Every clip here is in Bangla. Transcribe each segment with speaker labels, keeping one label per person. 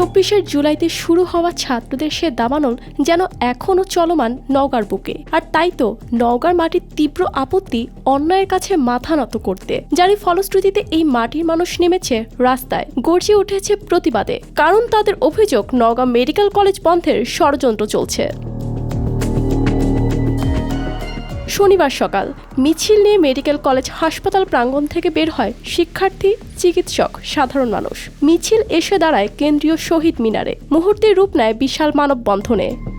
Speaker 1: চব্বিশের জুলাইতে শুরু হওয়া ছাত্রদের সে দাবানল যেন এখনও চলমান নওগাঁর বুকে। আর তাই তো নওগাঁর মাটির তীব্র আপত্তি অন্যায়ের কাছে মাথা নত করতে। যারই ফলশ্রুতিতে এই মাটির মানুষ নেমেছে রাস্তায়, গর্জে উঠেছে প্রতিবাদে। কারণ তাদের অভিযোগ নওগাঁ মেডিকেল কলেজ বন্ধের ষড়যন্ত্র চলছে। শনিবার সকাল মিছিল নিয়ে মেডিকেল কলেজ হাসপাতাল প্রাঙ্গণ থেকে বের হয় শিক্ষার্থী, চিকিৎসক, সাধারণ মানুষ। মিছিল এসে দাঁড়ায় কেন্দ্রীয় শহীদ মিনারে। মুহূর্তে রূপ নেয় বিশাল মানববন্ধনে।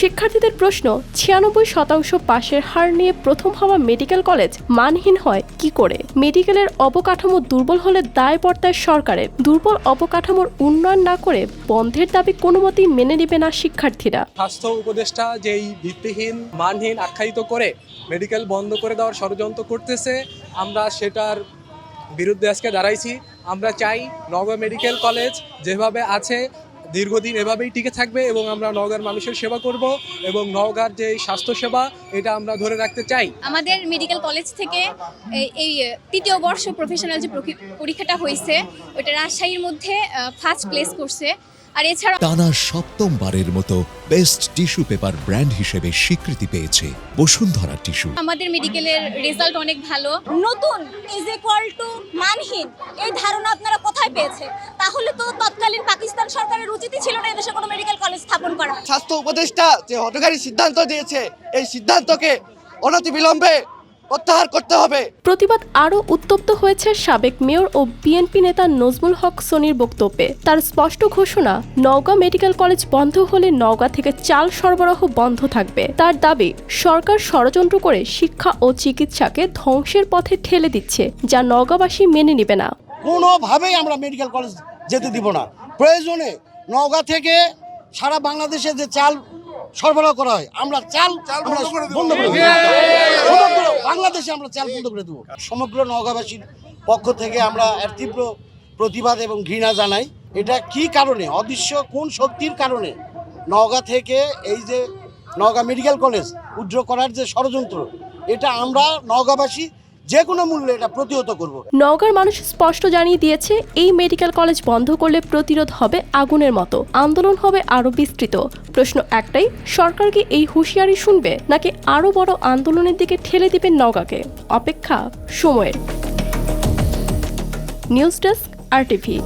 Speaker 1: শিক্ষার্থীদের প্রশ্ন, ছিয়ানব্বই শতাংশ পাশের হার নিয়ে প্রথম হওয়া মেডিকেল কলেজ মানহীন হয় কি করে? মেডিকেলের অবকাঠামো দুর্বল হলে দায় পড়তায় সরকারের। দুর্বল অবকাঠামোর উন্নয়ন না করে বন্ধের দাবি কোনো মতেই মেনে নেবে না শিক্ষার্থীরা।
Speaker 2: স্বাস্থ্য উপদেষ্টা যেই ভিত্তিহীন, মানহীন আখ্যায়িত করে মেডিকেল বন্ধ করে দেওয়ার ষড়যন্ত্র করতেছে, আমরা সেটার বিরুদ্ধে আজকে দাঁড়াইছি। আমরা চাই নগর মেডিকেল কলেজ যেভাবে আছে দীর্ঘদিন এভাবেই টিকে থাকবে এবং আমরা নওগাঁর মানুষের সেবা করব এবং নওগাঁর যে স্বাস্থ্যসেবা এটা আমরা ধরে রাখতে চাই।
Speaker 3: আমাদের মেডিকেল কলেজ থেকে এই- তৃতীয় বর্ষ প্রফেশনাল যে পরীক্ষাটা হয়েছে ওটা রাজশাহীর মধ্যে ফার্স্ট প্লেস করছে। আর এছাড়া
Speaker 4: টানা সপ্তমবারের মতো বেস্ট টিস্যু পেপার ব্র্যান্ড হিসেবে স্বীকৃতি পেয়েছে বসুন্ধরা টিস্যু
Speaker 3: আমাদের মেডিকেলের রেজাল্ট অনেক ভালো।
Speaker 5: নতুন ইজ ইকুয়াল টু মানহীন এই ধারণা আপনারা কোথায় পেয়েছে তাহলে তো সরকারের উচিতই ছিল না এদেশে কোনো মেডিকেল কলেজ স্থাপন করা।
Speaker 6: স্বাস্থ্য উপদেষ্টা যে হটকারী সিদ্ধান্ত দিয়েছে এই সিদ্ধান্তকে অনতিবিলম্বে প্রত্যাহার করতে হবে।
Speaker 1: প্রতিবাদ আরও উত্তপ্ত হয়েছে সাবেক মেয়র ও বিএনপি নেতা নজমুল হক সনির বক্তব্যে। তার স্পষ্ট ঘোষণা নওগাঁ মেডিকেল কলেজ বন্ধ হলে নওগাঁ থেকে চাল সরবরাহ বন্ধ থাকবে। তার দাবি সরকার ষড়যন্ত্র করে শিক্ষা ও চিকিৎসাকে ধ্বংসের পথে ঠেলে দিচ্ছে যা নওগাঁবাসী মেনে নেবে না।
Speaker 6: কোনোভাবেই আমরা মেডিকেল কলেজ যেতে দিব না। প্রয়োজনে নওগাঁ থেকে সারা বাংলাদেশে যে চাল সরবরাহ করা হয় আমরা চাল বন্ধ করে বাংলাদেশে আমরা চাল বন্ধ করে দেবো। সমগ্র নওগাঁবাসীর পক্ষ থেকে আমরা এর তীব্র প্রতিবাদ এবং ঘৃণা জানাই। এটা কি কারণে? অদৃশ্য কোন শক্তির কারণে? নওগাঁ থেকে এই যে নওগাঁ মেডিকেল কলেজ উজ্জ্ব করার যে ষড়যন্ত্র এটা আমরা নওগাঁবাসী যে কোনো মূল্যে এটা প্রতিহত করব।
Speaker 1: নওগাঁর মানুষ স্পষ্ট জানিয়ে দিয়েছে, এই মেডিকেল কলেজ বন্ধ করলে প্রতিরোধ হবে আগুনের মতো। আন্দোলন হবে আরও বিস্তৃত। প্রশ্ন একটাই, সরকার কি এই হুঁশিয়ারি শুনবে, নাকি আরও বড় আন্দোলনের দিকে ঠেলে দিবে নওগাঁকে? অপেক্ষা, সময়ের। News desk, R TV.